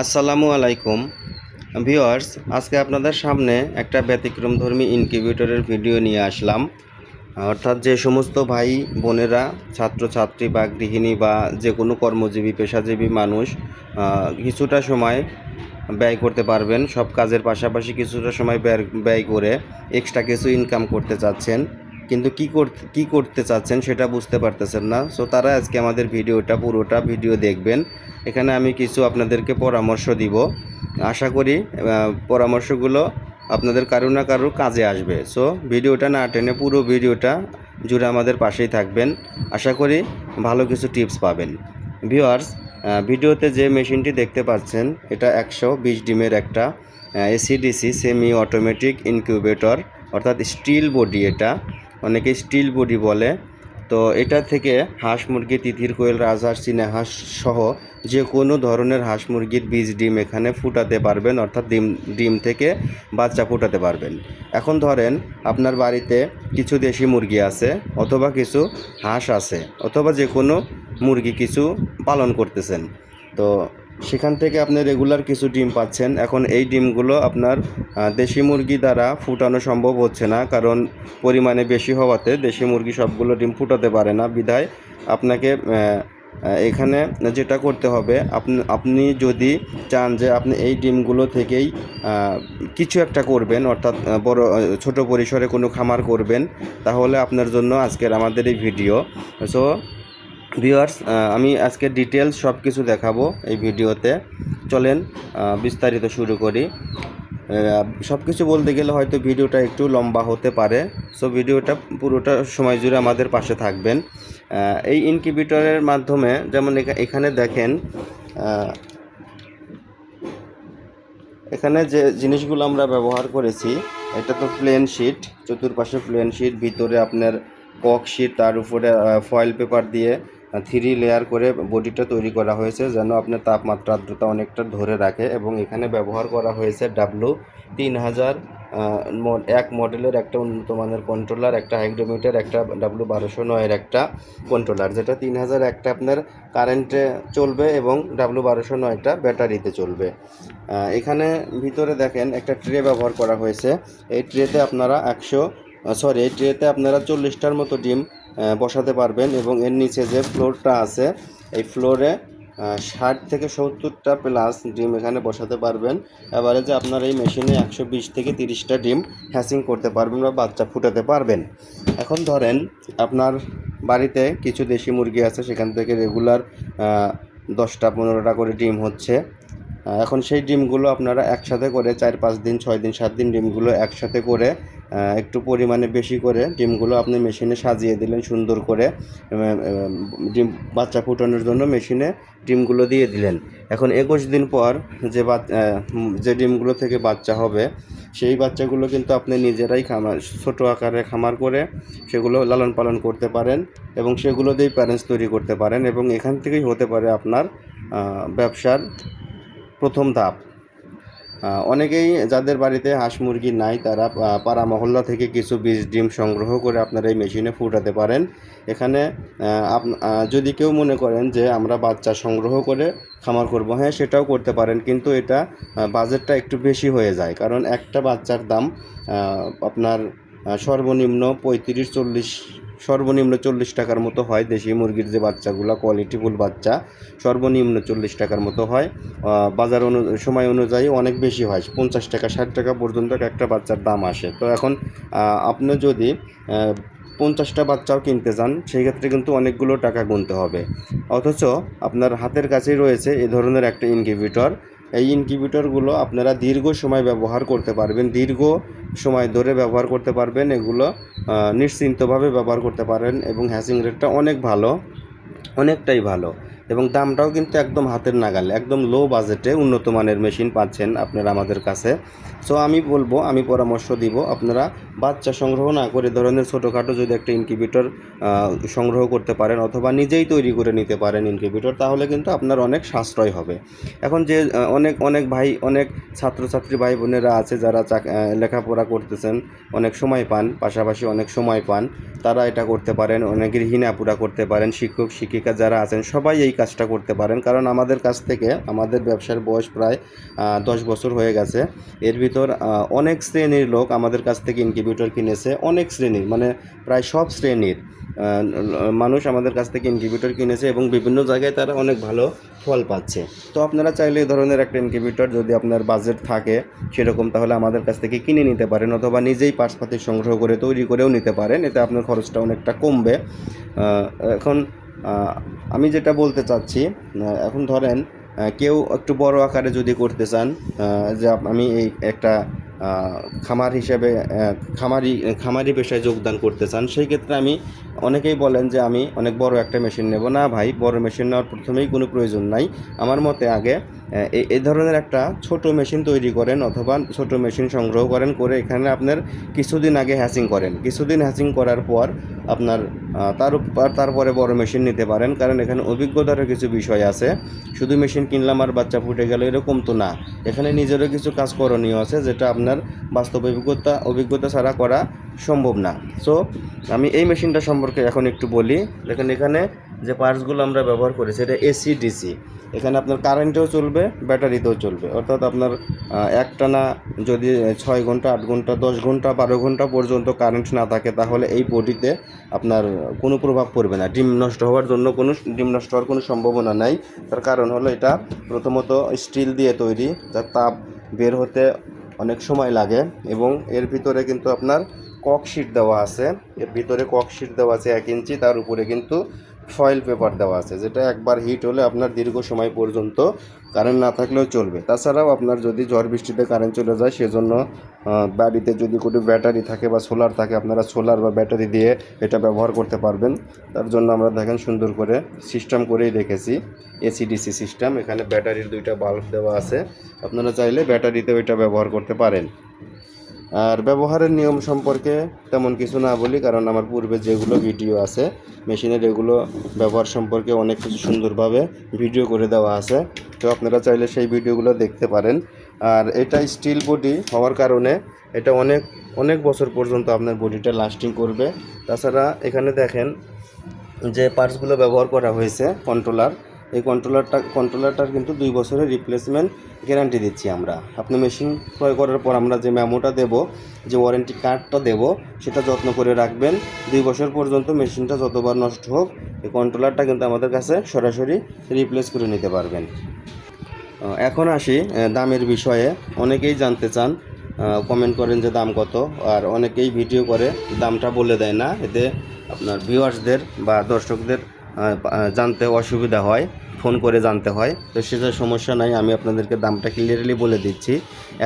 আসসালামু আলাইকুম। ভিউয়ার্স, আজকে আপনাদের সামনে একটা ব্যতিক্রমধর্মী ইনকিউবেটরের ভিডিও নিয়ে আসলাম। অর্থাৎ যে সমস্ত ভাই বোনেরা, ছাত্রছাত্রী বা গৃহিণী বা যে কোনো কর্মজীবী, পেশাজীবী মানুষ কিছুটা সময় ব্যয় করতে পারবেন। সব কাজের পাশাপাশি কিছুটা সময় ব্যয় ব্যয় করে এক্সট্রা কিছু ইনকাম করতে চাচ্ছেন। কিন্তু কি করতে, কী করতে চাচ্ছেন সেটা বুঝতে পারতেছেন না। সো তারা আজকে আমাদের ভিডিওটা, পুরোটা ভিডিও দেখবেন। এখানে আমি কিছু আপনাদেরকে পরামর্শ দিব। আশা করি পরামর্শগুলো আপনাদের কারও না কারও কাজে আসবে। সো ভিডিওটা না টেনে পুরো ভিডিওটা জুড়ে আমাদের পাশেই থাকবেন। আশা করি ভালো কিছু টিপস পাবেন। ভিউয়ার্স ভিডিওতে যে মেশিনটি দেখতে পাচ্ছেন, এটা একশো বিশ ডিমের একটা AC DC semi automatic incubator অর্থাৎ স্টিল বডি এটা। অনেকে স্টিল বডি বলে। তো এটা থেকে হাঁস মুরগি তিথির কোয়েল রাজহাঁস চীনা হাঁস সহ যে কোনো ধরনের হাঁস মুরগির বীজ ডিম এখানে ফুটাতে পারবেন, অর্থাৎ ডিম ডিম থেকে বাচ্চা ফুটাতে পারবেন। এখন ধরেন আপনার বাড়িতে কিছু দেশি মুরগি আছে অথবা কিছু হাঁস আছে অথবা যে কোনো মুরগি কিছু পালন করতেছেন। তো সেখান থেকে আপনি রেগুলার কিছু ডিম পাচ্ছেন। এখন এই ডিমগুলো আপনার দেশি মুরগি দ্বারা ফুটানো সম্ভব হচ্ছে না, কারণ পরিমাণে বেশি হওয়াতে দেশি মুরগি সবগুলো ডিম ফুটাতে পারে না। বিধায় আপনাকে এখানে যেটা করতে হবে, আপনি আপনি যদি চান যে আপনি এই ডিমগুলো থেকেই কিছু একটা করবেন, অর্থাৎ বড় ছোট পরিসরে কোনো খামার করবেন, তাহলে আপনার জন্য আজকের আমাদের এই ভিডিও। সো ভিউয়ার্স আমি আজকে ডিটেলস সব কিছু দেখাবো এই ভিডিওতে। চলেন বিস্তারিত শুরু করি। সব কিছু বলতে গেলে হয়তো ভিডিওটা একটু লম্বা হতে পারে। সো ভিডিওটা পুরোটা সময় জুড়ে আমাদের পাশে থাকবেন। এই ইনকিউবেটরের মাধ্যমে যেমন এখানে দেখেন এখানে যে জিনিসগুলো আমরা ব্যবহার করেছি, এটা তো প্লেন শিট চতুর্পাশে প্লেন শিট ভিতরে আপনার কক শিট তার উপরে ফয়েল পেপার দিয়ে থ্রি লেয়ার করে বডিটা তৈরি করা হয়েছে যেন আপনার তাপমাত্রা আর্দ্রতা অনেকটা ধরে রাখে এবং এখানে ব্যবহার করা হয়েছে ডাব্লু তিন হাজার এক মডেলের একটা উন্নত মানের কন্ট্রোলার একটা হাইগ্রোমিটার একটা ডাব্লু বারোশো নয়ের একটা কন্ট্রোলার যেটা তিন হাজার একটা আপনার কারেন্টে চলবে এবং ডাব্লু বারোশো নয়টা ব্যাটারিতে চলবে। এখানে ভিতরে দেখেন একটা ট্রে ব্যবহার করা হয়েছে। এই ট্রেতে আপনারা একশো সরি এই ট্রেতে আপনারা চল্লিশটার মতো ডিম বসাতে পারবেন এবং এর নিচে যে ফ্লোরটা আছে, এই ফ্লোরে ষাট থেকে সত্তরটা প্লাস ডিম এখানে বসাতে পারবেন। এবারে যে আপনার এই মেশিনে একশো বিশ থেকে তিরিশটা ডিম হ্যাসিং করতে পারবেন বা বাচ্চা ফুটাতে পারবেন। এখন ধরেন আপনার বাড়িতে কিছু দেশি মুরগি আছে, সেখান থেকে রেগুলার দশটা পনেরোটা করে ডিম হচ্ছে। এখন সেই ডিমগুলো আপনারা একসাথে করে চার পাঁচ দিন, ছয় দিন, সাত দিন ডিমগুলো একসাথে করে একটু পরিমাণে বেশি করে ডিমগুলো আপনি মেশিনে সাজিয়ে দিলেন সুন্দর করে ডিম, বাচ্চা ফুটানোর জন্য মেশিনে ডিমগুলো দিয়ে দিলেন। এখন একুশ দিন পর যে যে ডিমগুলো থেকে বাচ্চা হবে, সেই বাচ্চাগুলো কিন্তু আপনি নিজেরাই খামার ছোটো আকারে খামার করে সেগুলো লালন পালন করতে পারেন এবং সেগুলো দিয়েই প্যারেন্টস তৈরি করতে পারেন এবং এখান থেকেই হতে পারে আপনার ব্যবসার প্রথম ধাপ। অনেকেই যাদের বাড়িতে হাঁস মুরগি নাই, তারা পাড়া মহল্লা থেকে কিছু বীজ, ডিম সংগ্রহ করে আপনারা এই মেশিনে ফুটাতে পারেন। এখানে যদি কেউ মনে করেন যে আমরা বাচ্চা সংগ্রহ করে খামার করব হ্যাঁ সেটাও করতে পারেন। কিন্তু এটা বাজেটটা একটু বেশি হয়ে যায়। কারণ একটা বাচ্চার দাম আপনার সর্বনিম্ন পঁয়ত্রিশ, চল্লিশ সর্বনিম্ন চল্লিশ টাকার মতো হয়। দেশি মুরগির যে বাচ্চাগুলো কোয়ালিটিফুল বাচ্চা, সর্বনিম্ন চল্লিশ টাকার মতো হয়। বাজার অনু, সময় অনুযায়ী অনেক বেশি হয়। পঞ্চাশ টাকা, ষাট টাকা পর্যন্ত একটা বাচ্চার দাম আসে। তো এখন আপনি যদি পঞ্চাশটা বাচ্চাও কিনতে চান সেই ক্ষেত্রে কিন্তু অনেকগুলো টাকা গুনতে হবে। অথচ আপনার হাতের কাছেই রয়েছে এ ধরনের একটা ইনকিউবেটর এই ইনকিউবেটরগুলো আপনারা দীর্ঘ সময় ব্যবহার করতে পারবেন, দীর্ঘ সময় ধরে ব্যবহার করতে পারবেন, এগুলো নিশ্চিন্তভাবে ব্যবহার করতে পারেন এবং হ্যাশিং রেটটা অনেক ভালো, অনেকটাই ভালো। এবং দামটাও কিন্তু একদম হাতের নাগালে, একদম লো বাজেটে উন্নত মানের মেশিন পাচ্ছেন আপনারা আমাদের কাছে। সো আমি বলব, আমি পরামর্শ দিব আপনারা বাচ্চা সংগ্রহ না করে ধরনের ছোটোখাটো যদি একটা ইনকিউবেটর সংগ্রহ করতে পারেন অথবা নিজেই তৈরি করে নিতে পারেন ইনকিউবেটর তাহলে কিন্তু আপনার অনেক সাশ্রয় হবে। এখন যে অনেক অনেক ভাই, অনেক ছাত্রছাত্রী ভাই বোনেরা আছে যারা লেখাপড়া করতেছেন, অনেক সময় পান, পাশাপাশি অনেক সময় পান, তারা এটা করতে পারেন অনেক গৃহিণীপুরা করতে পারেন, শিক্ষক, শিক্ষিকা যারা আছেন, সবাই এই কাজটা করতে পারেন। কারণ আমাদের কাছ থেকে, আমাদের ব্যবসার বয়স প্রায় দশ বছর হয়ে গেছে। এর ভিতর অনেক শ্রেণির লোক আমাদের কাছ থেকে ইনকিউবেটর কিনেছে। অনেক শ্রেণির মানে প্রায় সব শ্রেণির মানুষ আমাদের কাছ থেকে ইনকিউবেটর কিনেছে এবং বিভিন্ন জায়গায় তারা অনেক ভালো ফল পাচ্ছে। তো আপনারা চাইলে এই ধরনের একটা ইনকিউবেটর যদি আপনার বাজেট থাকে, সেরকম তাহলে আমাদের কাছ থেকে কিনে নিতে পারেন অথবা নিজেই পার্টসপাতি সংগ্রহ করে তৈরি করেও নিতে পারেন। এতে আপনার খরচটা অনেকটা কমবে। এখন আমি যেটা বলতে চাচ্ছি এখন ধরেন কেউ একটু বড় আকারে যদি করতে চান যে আমি এই একটা খামার হিসেবে খামারি খামারি পেশায় যোগদান করতে চান, সেই ক্ষেত্রে আমি, অনেকেই বলেন যে আমি অনেক বড় একটা মেশিন নেব। না ভাই, বড় মেশিন নেওয়ার প্রথমেই কোনো প্রয়োজন নাই। আমার মতে আগে এই ধরনের একটা ছোট মেশিন তৈরি করেন অথবা ছোট মেশিন সংগ্রহ করেন, করে এখানে আপনার কিছুদিন আগে হ্যাচিং করেন। কিছুদিন হ্যাচিং করার পর আপনার তার তারপরে বড় মেশিন নিতে পারেন, কারণ এখানে অভিজ্ঞতারও কিছু বিষয় আছে। শুধু মেশিন কিনলাম আর বাচ্চা ফুটে গেল, এরকম তো না। এখানে নিজেরও কিছু কাজ করণীয় আছে, যেটা আপনার বাস্তব অভিজ্ঞতা অভিজ্ঞতা ছাড়া করা সম্ভব না। সো আমি এই মেশিনটা সম্পর্কে এখন একটু বলি। দেখেন এখানে যে পার্টসগুলো আমরা ব্যবহার করেছি, এটা এসি, ডিসি। এখানে আপনার কারেন্টেও চলবে, ব্যাটারিতেও চলবে। অর্থাৎ আপনার একটানা যদি ছয় ঘণ্টা, আট ঘণ্টা, দশ ঘণ্টা, বারো ঘণ্টা পর্যন্ত কারেন্ট না থাকে, তাহলে এই বডিতে আপনার কোনো প্রভাব পড়বে না। ডিম নষ্ট হওয়ার জন্য কোনো, ডিম নষ্ট হওয়ার কোনো সম্ভাবনা নাই। তার কারণ হলো এটা প্রথমত স্টিল দিয়ে তৈরি যার তাপ বের হতে অনেক সময় লাগে এবং এর ভিতরে কিন্তু আপনার কক শিট দেওয়া আছে। এর ভিতরে কক শিট দেওয়া আছে এক ইঞ্চি, তার উপরে কিন্তু ফয়েল পেপার দেওয়া আছে, যেটা একবার হিট হলে আপনার দীর্ঘ সময় পর্যন্ত কারেন্ট না থাকলেও চলবে। তাছাড়াও আপনার যদি ঝড় বৃষ্টিতে কারেন্ট চলে যায়, সেজন্য বাড়িতে যদি কোনো ব্যাটারি থাকে বা সোলার থাকে, আপনারা সোলার বা ব্যাটারি দিয়ে এটা ব্যবহার করতে পারবেন। তার জন্য আমরা দেখেন সুন্দর করে সিস্টেম করেই রেখেছি এসিডিসি সিস্টেম এখানে ব্যাটারির দুইটা বাল্ব দেওয়া আছে। আপনারা চাইলে ব্যাটারিতেও এটা ব্যবহার করতে পারেন। আর ব্যবহারের নিয়ম সম্পর্কে তেমন কিছু না বলি, কারণ আমার পূর্বে যেগুলো ভিডিও আছে, মেশিনের এগুলো ব্যবহার সম্পর্কে অনেক কিছু সুন্দরভাবে ভিডিও করে দেওয়া আছে। তো আপনারা চাইলে সেই ভিডিওগুলো দেখতে পারেন। আর এটা স্টিল বডি হওয়ার কারণে এটা অনেক অনেক বছর পর্যন্ত আপনার বডিটা লাস্টিং করবে। তাছাড়া এখানে দেখেন যে পার্টসগুলো ব্যবহার করা হয়েছে কন্ট্রোলার এই কন্ট্রোলারটা কন্ট্রোলারটার কিন্তু দুই বছরের রিপ্লেসমেন্ট গ্যারান্টি দিচ্ছি আমরা। আপনি মেশিন ক্রয় করার পর আমরা যে মেমোটা দেব, যে ওয়ারেন্টি কার্ডটা দেব, সেটা যত্ন করে রাখবেন। দুই বছর পর্যন্ত মেশিনটা যতবার নষ্ট হোক, এই কন্ট্রোলারটা কিন্তু আমাদের কাছে সরাসরি রিপ্লেস করে নিতে পারবেন। এখন আসি দামের বিষয়ে। অনেকেই জানতে চান কমেন্ট করেন যে দাম কত, আর অনেকেই ভিডিও করে, দামটা বলে দেয় না। এতে আপনার ভিউয়ার্সদের বা দর্শকদের জানতে অসুবিধা হয়। ফোন করে জানতে হয়। তো সেটা সমস্যা নাই, আমি আপনাদেরকে দামটা ক্লিয়ারলি বলে দিচ্ছি।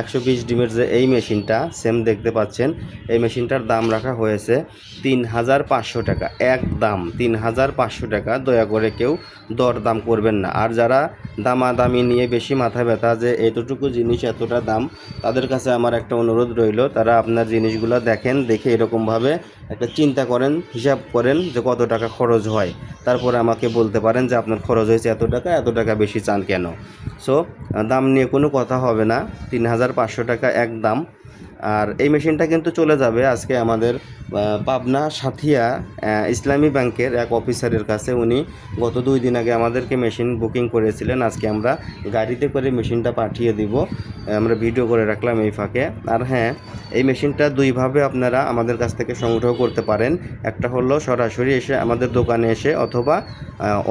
একশো বিশ ডিমের যে এই মেশিনটা সেম দেখতে পাচ্ছেন, এই মেশিনটার দাম রাখা হয়েছে তিন হাজার পাঁচশো টাকা, এক দাম। তিন হাজার পাঁচশো টাকা, দয়া করে কেউ দর দাম করবেন না। আর যারা দামাদামি নিয়ে বেশি মাথা ব্যথা যে এতটুকু জিনিস, এতটা দাম, তাদের কাছে আমার একটা অনুরোধ রইল, তারা আপনার জিনিসগুলো দেখেন, দেখে এরকমভাবে একটা চিন্তা করেন, হিসাব করেন যে কত টাকা খরচ হয়। তারপরে আমাকে বলতে পারেন যে আপনার খরচ হয়েছে এত টাকা এত টাকা বেশি চান কেন? সো দাম নিয়ে কোনো কথা হবে না। তিন হাজার পাঁচশো টাকা এক দাম আর এই মেশিনটা কিন্তু চলে যাবে আজকে আমাদের পাবনা সাথিয়া ইসলামী ব্যাংকের এক অফিসারের কাছে। উনি গত দুই দিন আগে আমাদেরকে মেশিন বুকিং করেছিলেন। আজকে আমরা গাড়িতে করে মেশিনটা পাঠিয়ে দিব। আমরা ভিডিও করে রাখলাম এই ফাঁকে। আর হ্যাঁ এই মেশিনটা দুইভাবে আপনারা আমাদের কাছ থেকে সংগ্রহ করতে পারেন। একটা হলো সরাসরি এসে আমাদের দোকানে এসে অথবা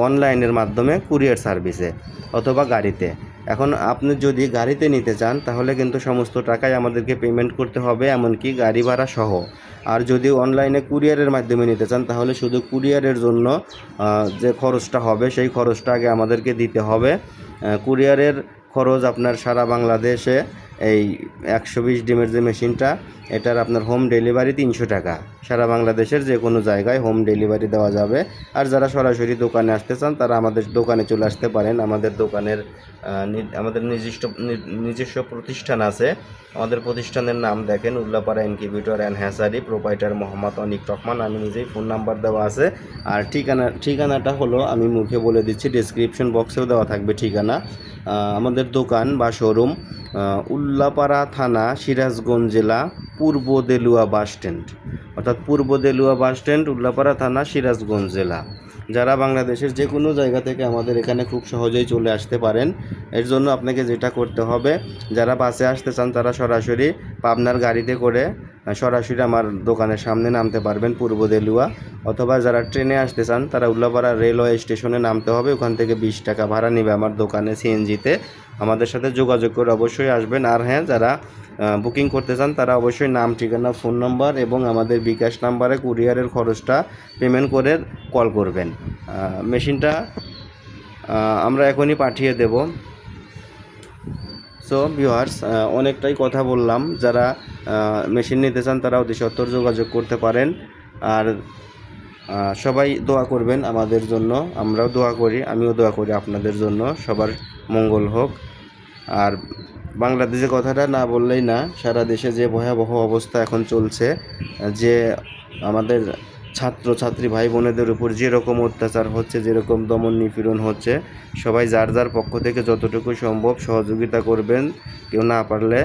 অনলাইনের মাধ্যমে কুরিয়ার সার্ভিসে অথবা গাড়িতে। এখন আপনি যদি গাড়িতে নিতে চান, তাহলে কিন্তু সমস্ত টাকাই আমাদেরকে পেমেন্ট করতে হবে, এমনকি গাড়ি ভাড়া সহ। আর যদি অনলাইনে কুরিয়ারের মাধ্যমে নিতে চান, তাহলে শুধু কুরিয়ারের জন্য যে খরচটা হবে, সেই খরচটা আগে আমাদেরকে দিতে হবে। কুরিয়ারের খরচ আপনার সারা বাংলাদেশে এই একশো বিশ ডিমের যে মেশিনটা, এটার আপনার হোম ডেলিভারি তিনশো টাকা। সারা বাংলাদেশের যে কোনো জায়গায় হোম ডেলিভারি দেওয়া যাবে। আর যারা সরাসরি দোকানে আসতে চান, তারা আমাদের দোকানে চলে আসতে পারেন। আমাদের দোকানের আমাদের নিজস্ব নিজস্ব প্রতিষ্ঠান আছে। আমাদের প্রতিষ্ঠানের নাম দেখেন, Ullapara incubator and hatchery proprietor Mohammad Anik Rahman. আমি নিজেই ফোন নাম্বার দেওয়া আছে। আর ঠিকানা, ঠিকানাটা হলো, আমি মুখে বলে দিচ্ছি ডিসক্রিপশন বক্সেও দেওয়া থাকবে ঠিকানা। আমাদের দোকান বা শোরুম উল্লাপাড়া থানা, সিরাজগঞ্জ জেলা পূর্ব দেলুয়া বাস স্ট্যান্ড। অর্থাৎ পূর্ব দেলুয়া বাস স্ট্যান্ড, উল্লাপাড়া থানা, সিরাজগঞ্জ জেলা। যারা বাংলাদেশের যে কোনো জায়গা থেকে আমাদের এখানে খুব সহজেই চলে আসতে পারেন, এর জন্য আপনাকে যেটা করতে হবে, যারা বাসে আসতে চান তারা সরাসরি পাবনার গাড়িতে করে সরাসরি আমার দোকানের সামনে নামতে পারবেন পূর্ব দেলুয়া। অথবা যারা ট্রেনে আসতে চান, তারা উল্লাপাড়া রেলওয়ে স্টেশনে নামতে হবে। ওখান থেকে বিশ টাকা ভাড়া নেবে আমার দোকানে সিএনজিতে। আমাদের সাথে যোগাযোগ করে অবশ্যই আসবেন। আর হ্যাঁ যারা বুকিং করতে চান, তারা অবশ্যই নাম, ঠিকানা, ফোন নাম্বার এবং আমাদের বিকাশ নাম্বারে কুরিয়ারের খরচটা পেমেন্ট করে কল করবেন। মেশিনটা আমরা এখনই পাঠিয়ে দেব। সো ভিউয়ার্স অনেকটাই কথা বললাম। যারা মেশিন নিতে চান তারা অতি সত্তর যোগাযোগ করতে পারেন। আর সবাই দোয়া করবেন আমাদের জন্য। আমরাও দোয়া করি, আমিও দোয়া করি আপনাদের জন্য। সবার মঙ্গল হোক। আর বাংলাদেশে কথাটা না বললেই না, সারা দেশে যে ভয়াবহ অবস্থা এখন চলছে, যে আমাদের ছাত্র, ছাত্রী ভাই বোনেদের উপর যেরকম অত্যাচার হচ্ছে, যেরকম দমন নিপীড়ন হচ্ছে, সবাই যার যার পক্ষ থেকে যতটুকু সম্ভব সহযোগিতা করবেন। কেউ না পারলে,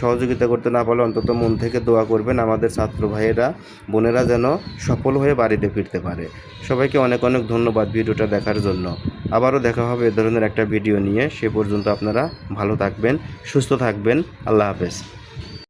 সহযোগিতা করতে না পারলে অন্তত মন থেকে দোয়া করবেন আমাদের ছাত্র ভাইয়েরা, বোনেরা যেন সফল হয়ে বাড়িতে ফিরতে পারে। সবাইকে অনেক অনেক ধন্যবাদ ভিডিওটা দেখার জন্য। আবারও দেখা হবে এ ধরনের একটা ভিডিও নিয়ে। সে পর্যন্ত আপনারা ভালো থাকবেন, সুস্থ থাকবেন। আল্লাহ হাফেজ।